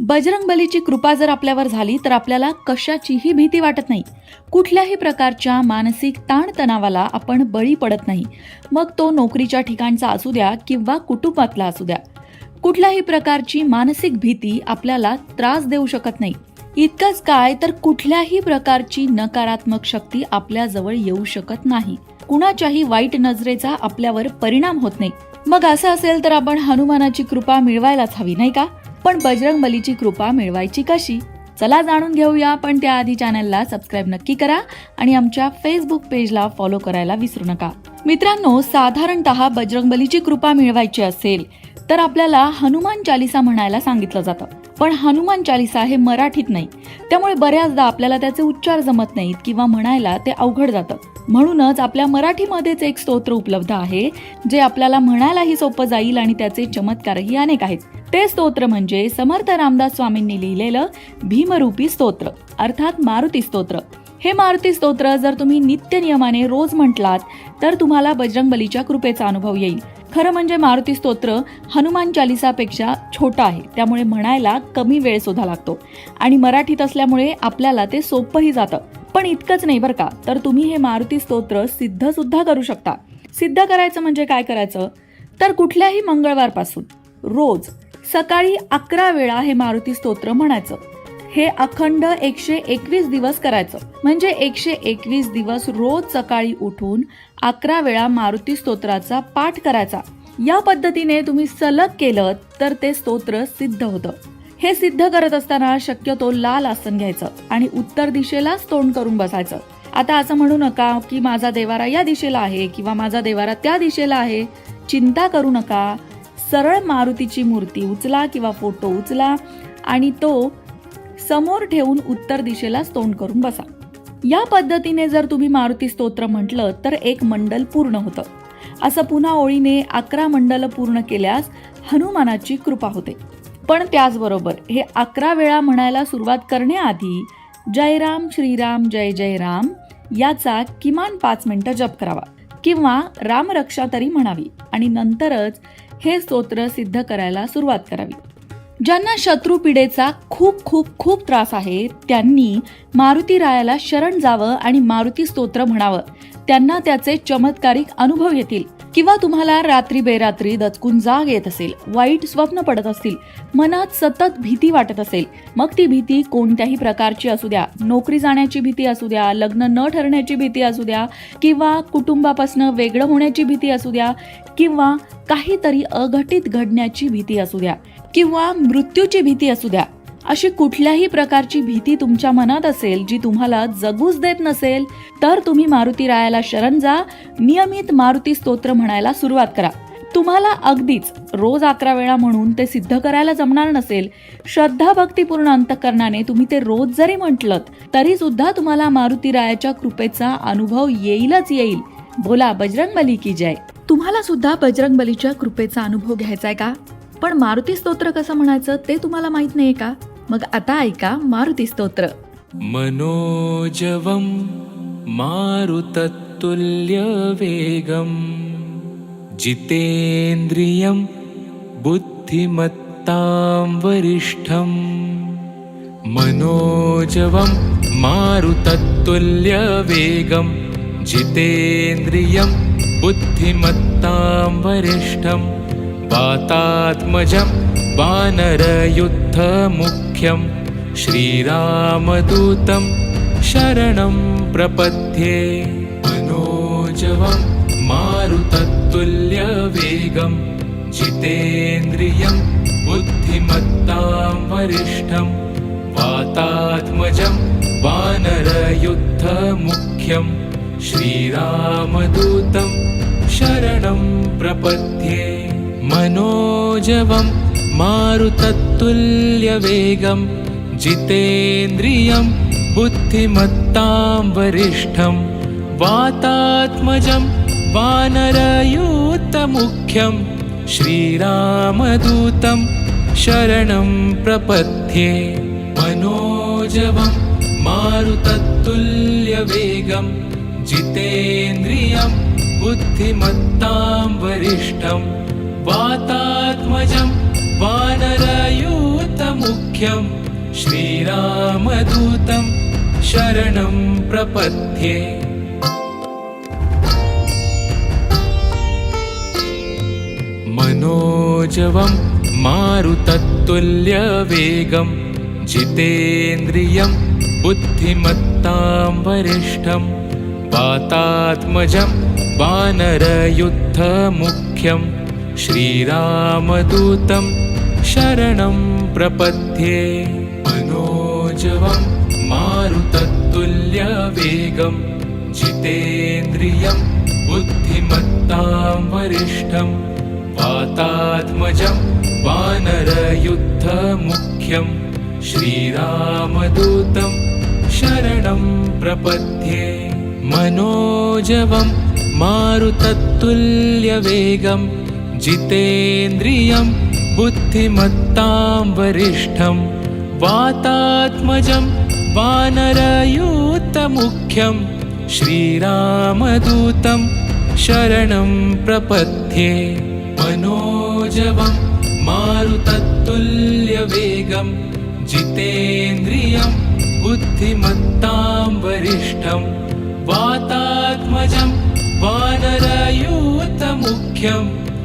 बजरंग बलीची कृपा जर आपल्यावर झाली तर आपल्याला कशाचीही भीती वाटत नाही. कुठल्याही प्रकारच्या मानसिक ताणतणावाला आपण बळी पडत नाही. मग तो नोकरीच्या ठिकाणचा असू द्या किंवा कुटुंबातला असू द्या. कुठल्याही प्रकारची मानसिक भीती आपल्याला त्रास देऊ शकत नाही. इतकंच काय तर कुठल्याही प्रकारची नकारात्मक शक्ती आपल्याजवळ येऊ शकत नाही. कुणाच्याही वाईट नजरेचा आपल्यावर परिणाम होत नाही. मग असं असेल तर आपण हनुमानाची कृपा मिळवायलाच हवी नाही का? पण बजरंग बलीची कृपा मिळवायची कशी? चला जाणून घेऊया पण त्याआधी चॅनलला सबस्क्राईब नक्की करा आणि आमच्या फेसबुक पेजला फॉलो करायला विसरू नका. मित्रांनो साधारणतः बजरंग बलीची कृपा मिळवायची असेल तर आपल्याला हनुमान चालिसा म्हणायला सांगितलं जातं. पण हनुमान चालिसा हे मराठीत नाही. त्यामुळे बऱ्याचदा आपल्याला त्याचे उच्चार जमत नाहीत किंवा म्हणायला ते अवघड जातं. म्हणूनच आपल्या मराठीमध्येच एक स्तोत्र उपलब्ध आहे जे आपल्याला म्हणायलाही सोपं जाईल आणि त्याचे चमत्कारही अनेक आहेत. ते स्तोत्र म्हणजे समर्थ रामदास स्वामींनी लिहिलेलं भीमरूपी स्तोत्र अर्थात मारुती स्तोत्र. हे मारुती स्तोत्र जर तुम्ही नित्य नियमाने रोज म्हटलात तर तुम्हाला बजरंग बलीच्या कृपेचा अनुभव येईल. खरं म्हणजे मारुती स्तोत्र हनुमान चालिसापेक्षा छोटा आहे त्यामुळे म्हणायला कमी वेळ सुद्धा लागतो. आणि मराठीत असल्यामुळे आपल्याला ते सोपंही जातं. पण इतकंच नाही बरं का तर तुम्ही हे मारुती स्तोत्र सिद्ध सुद्धा करू शकता. सिद्ध करायचं म्हणजे काय करायचं? तर कुठल्याही मंगळवारपासून रोज सकाळी अकरा वेळा हे मारुती स्तोत्र म्हणायचं. हे अखंड एकशे एकवीस दिवस करायचं. म्हणजे एकशे एकवीस दिवस रोज सकाळी उठून अकरा वेळा मारुती स्तोत्राचा पाठ करायचा. या पद्धतीने तुम्ही सलग केलं तर ते स्तोत्र सिद्ध होतं. हे सिद्ध करत असताना शक्यतो लाल आसन घ्यायचं आणि उत्तर दिशेलाच तोंड करून बसायचं. आता असं म्हणू नका की माझा देवारा या दिशेला आहे किंवा माझा देवारा त्या दिशेला आहे. चिंता करू नका. सरळ मारुतीची मूर्ती उचला किंवा फोटो उचला आणि तो समोर ठेवून उत्तर दिशेलाच तोंड करून बसा. या पद्धतीने जर तुम्ही मारुती स्तोत्र म्हटलं तर एक मंडल पूर्ण होतं. असं पुन्हा ओळीने अकरा मंडल पूर्ण केल्यास हनुमानाची कृपा होते. पण त्याचबरोबर हे अकरा वेळा म्हणायला सुरुवात करण्याआधी जय राम श्रीराम जय जय राम याचा किमान पाच मिनिटं जप करावा. किंवा रामरक्षा तरी म्हणावी. आणि नंतरच हे स्तोत्र सिद्ध करायला सुरुवात करावी. ज्यांना शत्रू पिढेचा खूप खूप खूप त्रास आहे त्यांनी मारुती रायाला शरण जावं आणि मारुती स्तोत्र म्हणावं. त्यांना त्याचे चमत्कारिक अनुभव येतील. किंवा तुम्हाला रात्री बेरात्री दचकून जाग येत असेल वाईट स्वप्न पडत असतील मनात सतत भीती वाटत असेल मग ती भीती कोणत्याही प्रकारची असू द्या. नोकरी जाण्याची भीती असू द्या लग्न न ठरण्याची भीती असू द्या किंवा कुटुंबापासून वेगळं होण्याची भीती असू द्या किंवा काहीतरी अघटित घडण्याची भीती असू द्या किंवा मृत्यूची भीती असू द्या. अशी कुठल्याही प्रकारची भीती तुमच्या मनात असेल जी तुम्हाला जगूच देत नसेल तर तुम्ही मारुती रायाला शरण जा. नियमित मारुती स्तोत्र म्हणायला सुरुवात करा. तुम्हाला अगदीच रोज अकरा वेळा म्हणून ते सिद्ध करायला जमणार नसेल. श्रद्धा भक्तीपूर्ण अंतकरणाने तुम्ही ते रोज जरी म्हटलं तरी सुद्धा तुम्हाला मारुती रायाच्या कृपेचा अनुभव येईलच येईल. बोला बजरंग बली की जय. तुम्हाला सुद्धा बजरंग बलीच्या कृपेचा अनुभव घ्यायचा आहे का? पण मारुती स्तोत्र कसं म्हणायचं ते तुम्हाला माहीत नाहीये का? मग आता ऐका मारुती स्तोत्र मनोजवं मारुततुल्यवेगम् जितेन्द्रियं बुद्धिमत्तां वरिष्ठम् मनोजवं मारुततुल्यवेगं जितेन्द्रियं बुद्धिमत्तां वरिष्ठं वातात्मजं वानरयुद्धमुख्यं श्रीरामदूतं शरणं प्रपद्ये मनोजवं मारुततुल्यवेगं जितेन्द्रियं बुद्धिमत्तां वरिष्ठं वातात्मजं वानरयुद्धमुख्यं श्रीरामदूतं शरणं प्रपद्ये मनोजवं मारुततुल्यवेगं जितेन्द्रियं बुद्धिमत्तां वरिष्ठं वातात्मजं वानरयूतमुख्यं श्रीरामदूतं शरणं प्रपद्ये मनोजवं मारुततुल्यवेगं जितेन्द्रियं बुद्धिमत्तां वरिष्ठं वातात्मजं वानरयूतमुख्यं मुख्यं श्रीरामदूतं शरणं प्रपद्ये मनोजवं मारुतत्तुल्यवेगं जितेन्द्रियं बुद्धिमत्तां वरिष्ठं वातात्मजं वानरयुद्धमुख्यं श्रीरामदूतं शरणं प्रपद्ये मनोजवं मारुतत्तुल्यवेगं जितेन्द्रियं बुद्धिमत्तां वरिष्ठं वातात्मजं वानरयुद्धमुख्यं श्रीरामदूतं शरणं प्रपद्ये मनोजवं मारुतत्तुल्यवेगं जितेन्द्रियं बुद्धिमत्तां वरिष्ठं वातात्मजं वानरयूतमुख्यं श्रीरामदूतं शरणं प्रपद्ये मनोजवं मारुतत्तुल्यवेगं जितेन्द्रियं बुद्धिमत्तां वरिष्ठं वातात्मजं वानरयूतमुख्यं